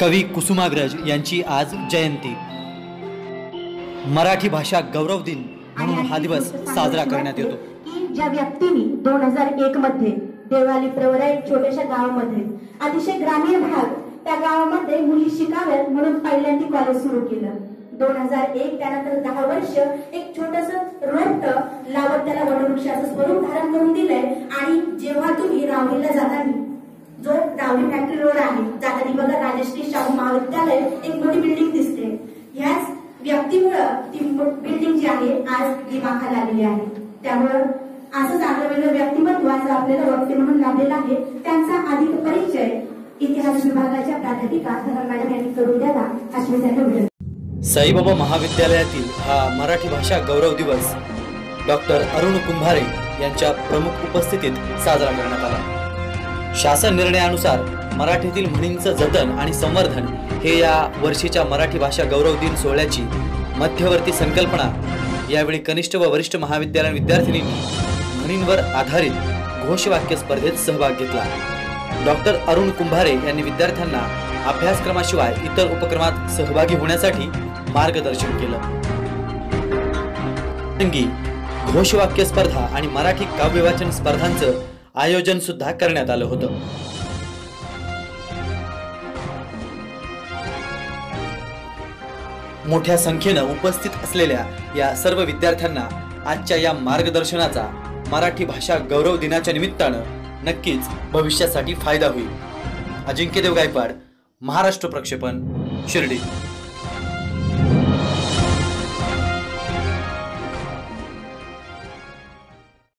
कवी कुसुमाग्रज यांची आज जयंती. मराठी भाषा गौरव दिन म्हणून हा दिवस साजरा करण्यात येतो. ज्या व्यक्तीने दोन हजार एक मध्ये देवाली प्रवरा एक छोट्याशा गावामध्ये अतिशय ग्रामीण भाग त्या गावामध्ये मुली शिकाव्यात म्हणून पहिल्यांदा कॉलेज सुरू केलं. दोन हजार एक त्यानंतर दहा वर्ष एक छोटस रोपट लावत त्याला वनवृक्षाचं स्वरूप धारण करून दिलंय. आणि जेव्हा तुम्ही राहुरीला जाताना सावली फॅक्टरी रोड आहे. जाताना बघा राजश्री शाहू महाविद्यालय एक मोठी बिल्डिंग दिसते. ह्याच व्यक्तीमुळं ती बिल्डिंग जी आहे आज दिमाखाला आलेली आहे. त्यामुळं असं चांगलं वेगळं व्यक्तिमत्व आज आपल्याला वक्ते म्हणून लाभलेलं आहे. त्यांचा अधिक परिचय इतिहास विभागाच्या प्राध्यापिका धनम मॅडम यांनी करून द्यावा अशी मी त्यांना विनंती. साईबाबा महाविद्यालयातील हा मराठी भाषा गौरव दिवस डॉक्टर अरुण कुंभारे यांच्या प्रमुख उपस्थितीत साजरा करण्यात आला. शासन निर्णयानुसार मराठीतील म्हणींचं जतन आणि संवर्धन हे या वर्षीच्या मराठी भाषा गौरव दिन सोहळ्याची मध्यवर्ती संकल्पना यावेळी कनिष्ठ व वरिष्ठ महाविद्यालय विद्यार्थिनींनी म्हणींवर आधारित घोषवाक्य स्पर्धेत सहभाग घेतला. डॉक्टर अरुण कुंभारे यांनी विद्यार्थ्यांना अभ्यासक्रमाशिवाय इतर उपक्रमात सहभागी होण्यासाठी मार्गदर्शन केलं. घोषवाक्य स्पर्धा आणि मराठी काव्यवाचन स्पर्धांचं आयोजन सुद्धा करण्यात आलं होतं. मोठ्या संख्येनं उपस्थित असलेल्या या सर्व विद्यार्थ्यांना आजच्या या मार्गदर्शनाचा मराठी भाषा गौरव दिनाच्या निमित्तानं नक्कीच भविष्यासाठी फायदा होईल. अजिंक्यदेव गायपाड गायकवाड महाराष्ट्र प्रक्षेपण शिर्डी.